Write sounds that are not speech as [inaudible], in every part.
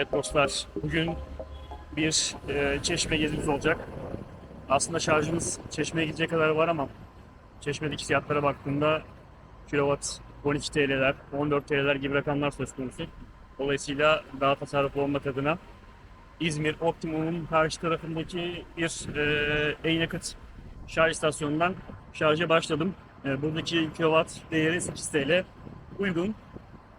Evet dostlar, bugün bir e, çeşme gezimiz olacak. Aslında şarjımız çeşmeye gidecek kadar var ama çeşmedeki fiyatlara baktığında kilowatt 12 TL'ler, 14 TL'ler gibi rakamlar söz konusu. Dolayısıyla daha tasarruflu olmak adına İzmir Optimum'un karşı tarafındaki bir e, en yakıt şarj istasyonundan şarja başladım. E, buradaki kilowatt değeri 8 TL. Uygun.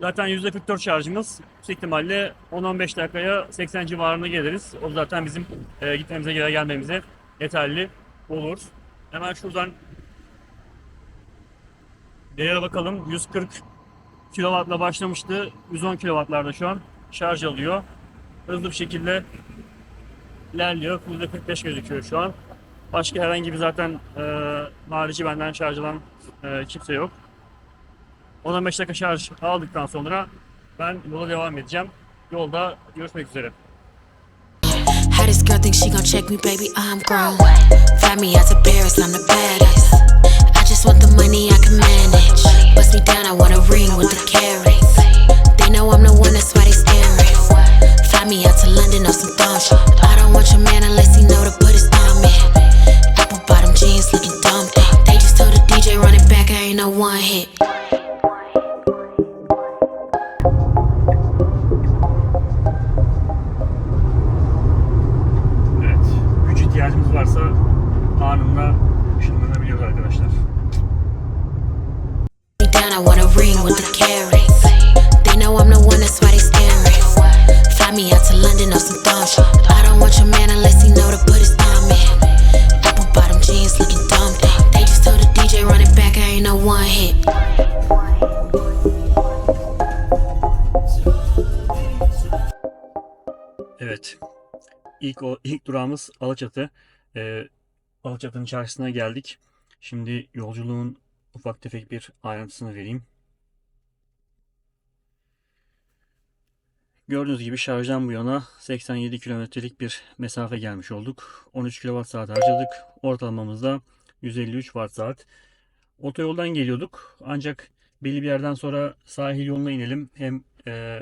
Zaten %44 şarjımız. Yüksek ihtimalle 10-15 dakikaya 80 civarına geliriz. O zaten bizim e, gitmemize gel gelmemize yeterli olur. Hemen şuradan değere bakalım. 140 kW'la başlamıştı. 110 kW'larda şu an şarj alıyor. Hızlı bir şekilde ilerliyor. %45 gözüküyor şu an. Başka herhangi bir zaten e, harici benden şarj alan e, kimse yok. 10-15 dakika şarj aldıktan sonra ben yola devam edeceğim. Yolda görüşmek üzere. Hottest girl think she gon' check me, baby, I'm grown. Fly me out to Paris, I'm the baddest. I just want the money I can manage. Bust me down, I want a ring with the London on some thong shit. I don't want your man unless he know to put his thumb in. Apple bottom jeans looking dumb. They just told the DJ run it back, I ain't no one hit. Evet. İlk o ilk durağımız Alaçatı. Ee, Alaçatı'nın çarşısına geldik. Şimdi yolculuğun ufak tefek bir ayrıntısını vereyim. Gördüğünüz gibi şarjdan bu yana 87 kilometrelik bir mesafe gelmiş olduk. 13 kWh harcadık. Ortalamamız da 153 Watt. Otoyoldan geliyorduk. Ancak belli bir yerden sonra sahil yoluna inelim. Hem e,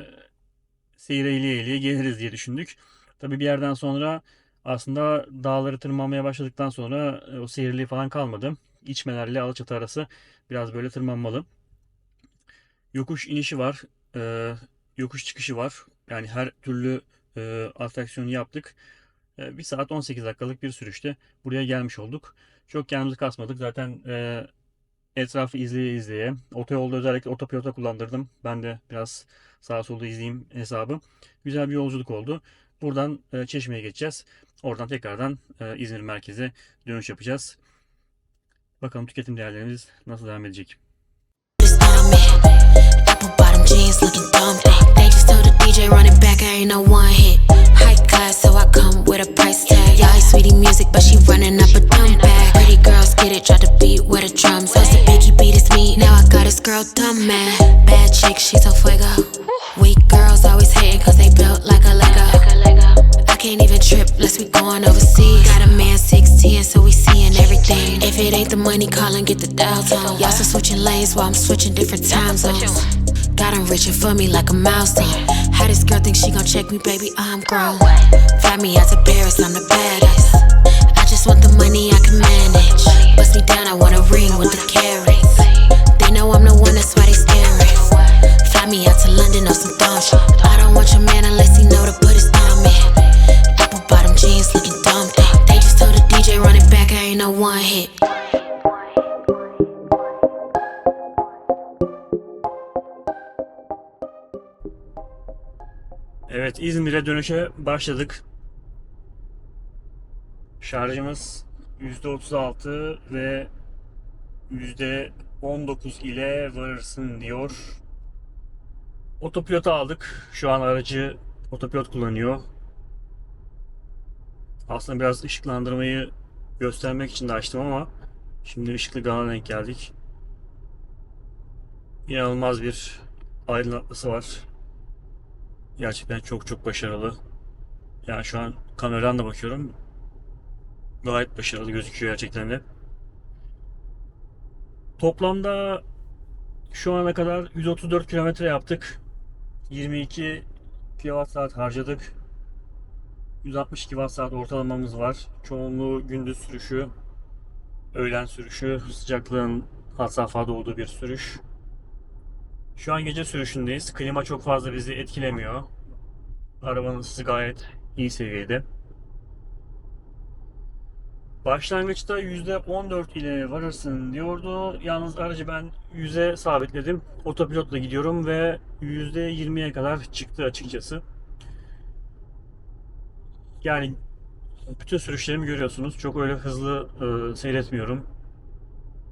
seyir eyleye eyleye geliriz diye düşündük. Tabii bir yerden sonra aslında dağları tırmanmaya başladıktan sonra e, o seyirliği falan kalmadı. İçmelerle Alaçatı arası biraz böyle tırmanmalı. Yokuş inişi var. e, yokuş çıkışı var. Yani her türlü e, atraksiyonu yaptık. E, 1 saat 18 dakikalık bir sürüşte buraya gelmiş olduk. Çok kendimizi kasmadık. Zaten e, etrafı izleye izleye. Otoyolda özellikle otopilota kullandırdım. Ben de biraz sağa sola izleyeyim hesabı. Güzel bir yolculuk oldu. Buradan e, Çeşme'ye geçeceğiz. Oradan tekrardan e, İzmir merkeze dönüş yapacağız. Bakalım tüketim değerlerimiz nasıl devam edecek. DJ run it back, I ain't no one hit. High class, so I come with a price tag. Yeah, it's sweetie music, but she running up a dumb bag. Pretty girls get it, try to beat with a drum. So it's the biggie beat is me. Now I got this girl dumb mad. Bad chick, she's a fuego. Weak girls always hating cause they built like a Lego. I can't even trip unless we going overseas. Got a man 6'10, so we seeing everything. If it ain't the money, call and get the dial tone. Y'all still switching lanes while I'm switching different time zones. Got him reaching for me like a milestone. How this girl think she gon' check me, baby? I'm grown. Fly me out to Paris, I'm the baddest. I just want the money I can manage. Bust me down, I want a ring with the carrots. They know I'm the one, that's why they Evet İzmir'e dönüşe başladık. Şarjımız %36 ve %19 ile varırsın diyor. Otopilot aldık. Şu an aracı otopilot kullanıyor. Aslında biraz ışıklandırmayı göstermek için de açtım ama şimdi ışıklı gala denk geldik. İnanılmaz bir aydınlatması var. Gerçekten çok çok başarılı. Yani şu an kameradan da bakıyorum. Gayet başarılı gözüküyor gerçekten de. Toplamda şu ana kadar 134 kilometre yaptık. 22 kWh harcadık. 162 Watt ortalamamız var. Çoğunluğu gündüz sürüşü, öğlen sürüşü, sıcaklığın had olduğu bir sürüş. Şu an gece sürüşündeyiz. Klima çok fazla bizi etkilemiyor. Arabanın ısısı gayet iyi seviyede. Başlangıçta %14 ile varırsın diyordu. Yalnız aracı ben 100'e sabitledim. Otopilotla gidiyorum ve %20'ye kadar çıktı açıkçası. Yani bütün sürüşlerimi görüyorsunuz. Çok öyle hızlı e, seyretmiyorum.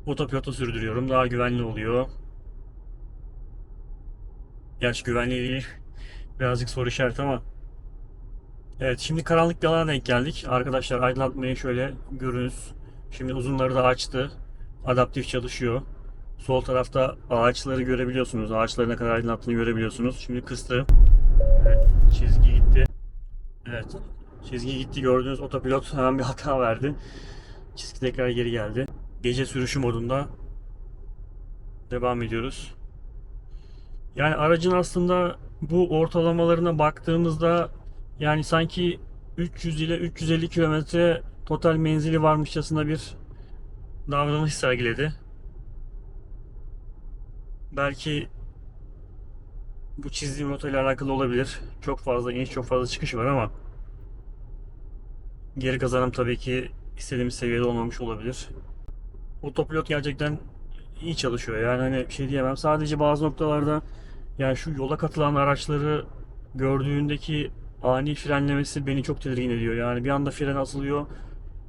Otopilotla sürdürüyorum. Daha güvenli oluyor. Gerçi güvenli değil. Birazcık soru işareti ama. Evet şimdi karanlık bir alana denk geldik. Arkadaşlar aydınlatmayı şöyle görünüz. Şimdi uzunları da açtı. Adaptif çalışıyor. Sol tarafta ağaçları görebiliyorsunuz. Ağaçların ne kadar aydınlattığını görebiliyorsunuz. Şimdi kıstı. Evet, çizgi gitti. Evet. Çizgi gitti gördüğünüz otopilot hemen bir hata verdi. Çizgi tekrar geri geldi. Gece sürüşü modunda devam ediyoruz. Yani aracın aslında bu ortalamalarına baktığımızda yani sanki 300 ile 350 kilometre total menzili varmışçasına bir davranış sergiledi. Belki bu çizdiğim rota ile alakalı olabilir. Çok fazla iniş, çok fazla çıkış var ama geri kazanım tabii ki istediğimiz seviyede olmamış olabilir. Otopilot gerçekten iyi çalışıyor. Yani hani bir şey diyemem. Sadece bazı noktalarda yani şu yola katılan araçları gördüğündeki ani frenlemesi beni çok tedirgin ediyor. Yani bir anda fren asılıyor.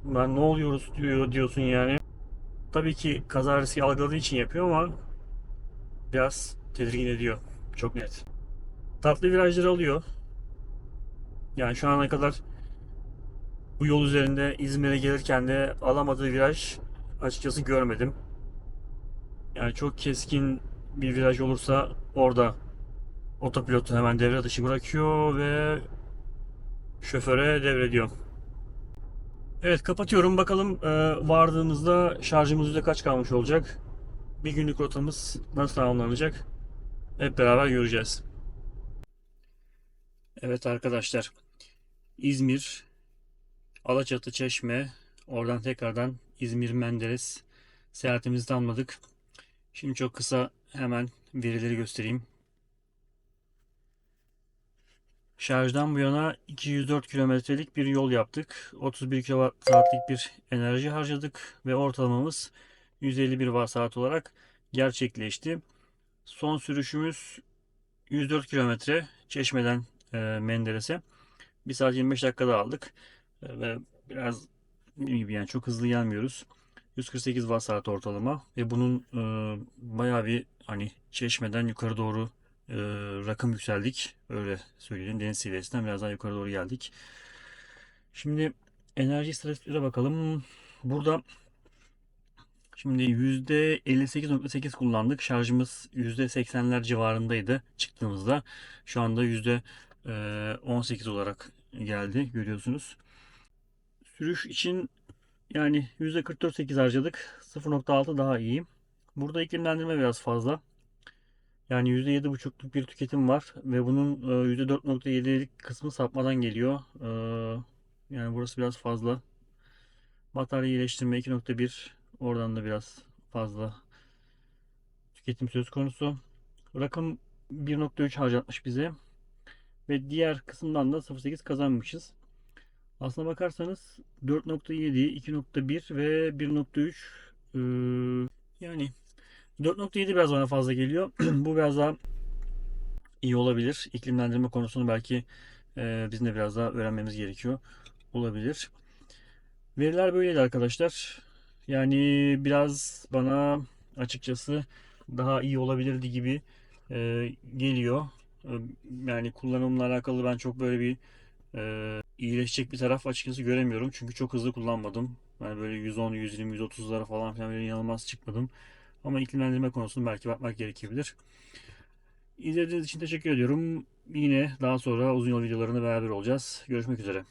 Ben ne oluyoruz diyor diyorsun yani. Tabii ki kaza riski algıladığı için yapıyor ama biraz tedirgin ediyor. Çok net. Tatlı virajları alıyor. Yani şu ana kadar bu yol üzerinde İzmir'e gelirken de alamadığı viraj açıkçası görmedim. Yani çok keskin bir viraj olursa orada otopilotu hemen devre dışı bırakıyor ve şoföre devrediyor. Evet kapatıyorum. Bakalım e, vardığımızda şarjımız yüzde kaç kalmış olacak? Bir günlük rotamız nasıl tamamlanacak? Hep beraber göreceğiz. Evet arkadaşlar. İzmir, Alaçatı, Çeşme, oradan tekrardan İzmir, Menderes seyahatimizi tamamladık. Şimdi çok kısa hemen verileri göstereyim. Şarjdan bu yana 204 kilometrelik bir yol yaptık. 31 saatlik bir enerji harcadık ve ortalamamız 151 watt saat olarak gerçekleşti. Son sürüşümüz 104 kilometre Çeşme'den e, Menderes'e. 1 saat 25 dakikada aldık. E, ve biraz gibi yani çok hızlı gelmiyoruz. 148 watt saat ortalama ve bunun e, bayağı bir hani Çeşme'den yukarı doğru e, rakım yükseldik. Öyle söyleyelim. Deniz seviyesinden biraz daha yukarı doğru geldik. Şimdi enerji istatistiklere bakalım. Burada şimdi %58.8 kullandık. Şarjımız %80'ler civarındaydı çıktığımızda. Şu anda %18 olarak geldi görüyorsunuz. Sürüş için yani %44.8 harcadık. 0.6 daha iyi. Burada iklimlendirme biraz fazla. Yani %7.5'luk bir tüketim var ve bunun e, %4.7'lik kısmı sapmadan geliyor. E, Yani burası biraz fazla. Batarya iyileştirme 2.1 oradan da biraz fazla tüketim söz konusu. Rakım 1.3 harcatmış bize. Ve diğer kısımdan da 0.8 kazanmışız. Aslına bakarsanız 4.7, 2.1 ve 1.3 e, yani 4.7 biraz bana fazla geliyor. [clears throat] Bu biraz daha iyi olabilir. İklimlendirme konusunu belki e, bizim de biraz daha öğrenmemiz gerekiyor. Olabilir. Veriler böyleydi arkadaşlar. Yani biraz bana açıkçası daha iyi olabilirdi gibi e, geliyor. E, yani kullanımla alakalı ben çok böyle bir e, iyileşecek bir taraf açıkçası göremiyorum. Çünkü çok hızlı kullanmadım. Yani böyle 110, 120, 130'lara falan filan böyle inanılmaz çıkmadım. Ama iklimlendirme konusunu belki bakmak gerekebilir. İzlediğiniz için teşekkür ediyorum. Yine daha sonra uzun yol videolarında beraber olacağız. Görüşmek üzere.